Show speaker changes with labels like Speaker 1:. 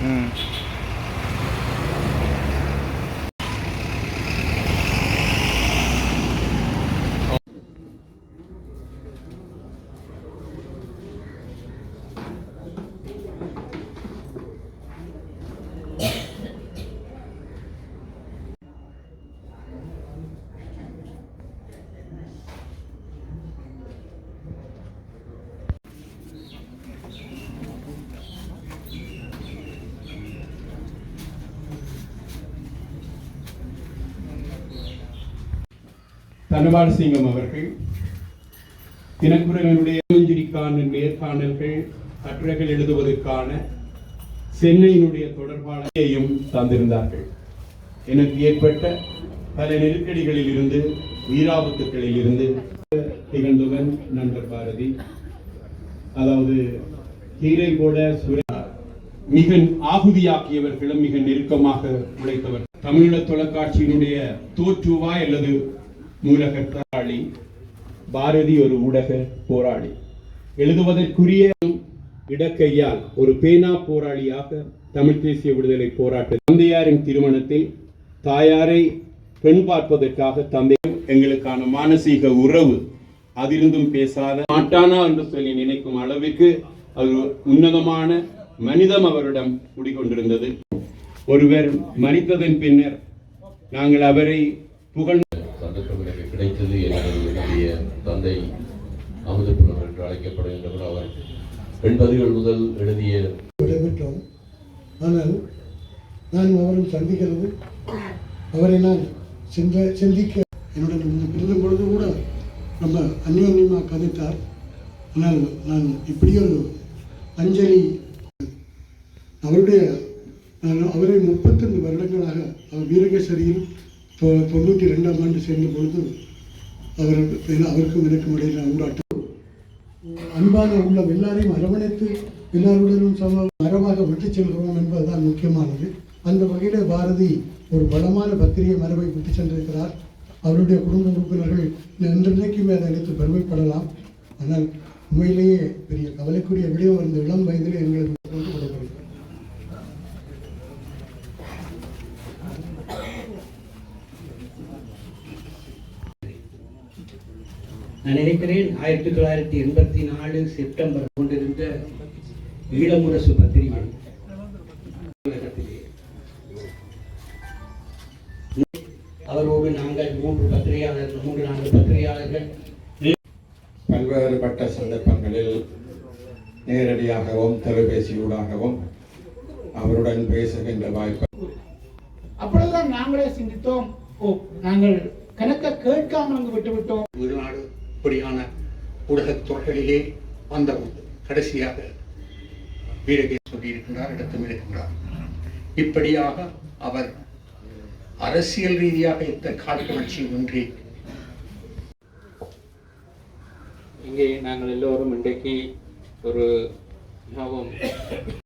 Speaker 1: 嗯。
Speaker 2: தனபால் சிங்கம் அவர்கள் தினக்குரலினுடைய மஞ்சுரிக்கான நேர்காணல்கள் கட்டுரைகள் எழுதுவதற்கான சென்னையினுடைய தொடர்பாளையும் தந்திருந்தார்கள். எனக்கு ஏற்பட்ட பல நெருக்கடிகளில் இருந்து வீராபத்துக்களில் இருந்து திகழ்ந்தவன் நண்பர் பாரதி. அதாவது கீரை போட சுர மிக ஆகுதியாக்கியவர்களும் மிக நெருக்கமாக உழைத்தவர். தமிழீழ தொலைக்காட்சியினுடைய தோற்றுவா அல்லது நூலகற்றாளி பாரதி ஒரு ஊடக போராளி. எழுதுவதற்குரிய இடக்கையால் ஒரு பேனா போராளியாக தமிழ் தேசிய விடுதலை போராட்ட தந்தையாரின் திருமணத்தில் தாயாரை பெண் பார்ப்பதற்காக தந்தை எங்களுக்கான மானசீக உறவு அதிலிருந்தும் பேசாத மாட்டானா என்று சொல்லி நினைக்கும் அளவிற்கு அது ஒரு உன்னதமான மனிதம் அவரிடம் குடிகொண்டிருந்தது. ஒருவர் மறித்ததன் பின்னர் நாங்கள் அவரை புகழ்
Speaker 3: கிடைத்தது எனது என்னுடைய தந்தை அமுதப்புலவர் என்று அழைக்கப்படுகின்றவர். அவர் எண்பதுகள் முதல் எழுதிய
Speaker 4: விடைபெற்றோம். ஆனால் நான் அவரும் சந்திக்கிறது அவரை நான் சிந்த சிந்திக்க என்னுடன் இருந்து பொழுது கூட ரொம்ப அந்யோன்யமாக கதைத்தார். ஆனால் நான் இப்படி ஒரு அஞ்சலி அவருடைய நான் அவரை முப்பத்தஞ்சு வருடங்களாக அவர் வீரகேசரியில் தொ- தொண்ணூற்றி ரெண்டாம் ஆண்டு சேர்ந்த பொழுது அவருக்கு அவருக்கும் எனக்கும் இடையிலான உண்டாட்டம் அன்பாக உள்ள எல்லாரையும் அரவணைத்து எல்லாருடனும் சம மரமாக விட்டுச் செல்கிறோம் என்பதுதான் முக்கியமானது. அந்த வகையில் பாரதி ஒரு பலமான பத்திரிகை மரபை விட்டு சென்றிருக்கிறார். அவருடைய குடும்ப உறுப்பினர்கள் இன்றைக்குமே அதை நினைத்து பெருமைப்படலாம். ஆனால் உண்மையிலேயே பெரிய கவலைக்குரிய விடயம் இந்த இளம் வயதில் எங்களுக்கு
Speaker 5: நான் நினைக்கிறேன் ஆயிரத்தி தொள்ளாயிரத்தி எண்பத்தி நாலு செப்டம்பர் கொண்டிருந்த ஈழமுரசு பத்திரிகை. அவரோடு நாங்கள் மூன்று பத்திரிகையாளர்கள் மூன்று நான்கு பத்திரிகையாளர்கள்.
Speaker 6: பல்வேறுபட்ட சந்தர்ப்பங்களில் நேரடியாகவும் தொலைபேசியூடாகவும் அவருடன் பேசுகின்ற வாய்ப்பு.
Speaker 7: அப்பொழுதுதான் நாங்களே சிந்தித்தோம் ஓ நாங்கள் கணக்க கேட்காமல் விட்டுவிட்டோம்.
Speaker 8: வெளிநாடு இப்படியான ஊடகத் துறைகளிலே வந்தபோது கடைசியாக வீரகே சொல்லியிருக்கின்றார் இடத்தும் இருக்கின்றார். இப்படியாக அவர் அரசியல் ரீதியாக இந்த காழ்ப்புணர்ச்சி ஒன்றி.
Speaker 2: இங்கே நாங்கள் எல்லோரும் இன்றைக்கு ஒரு மிகவும்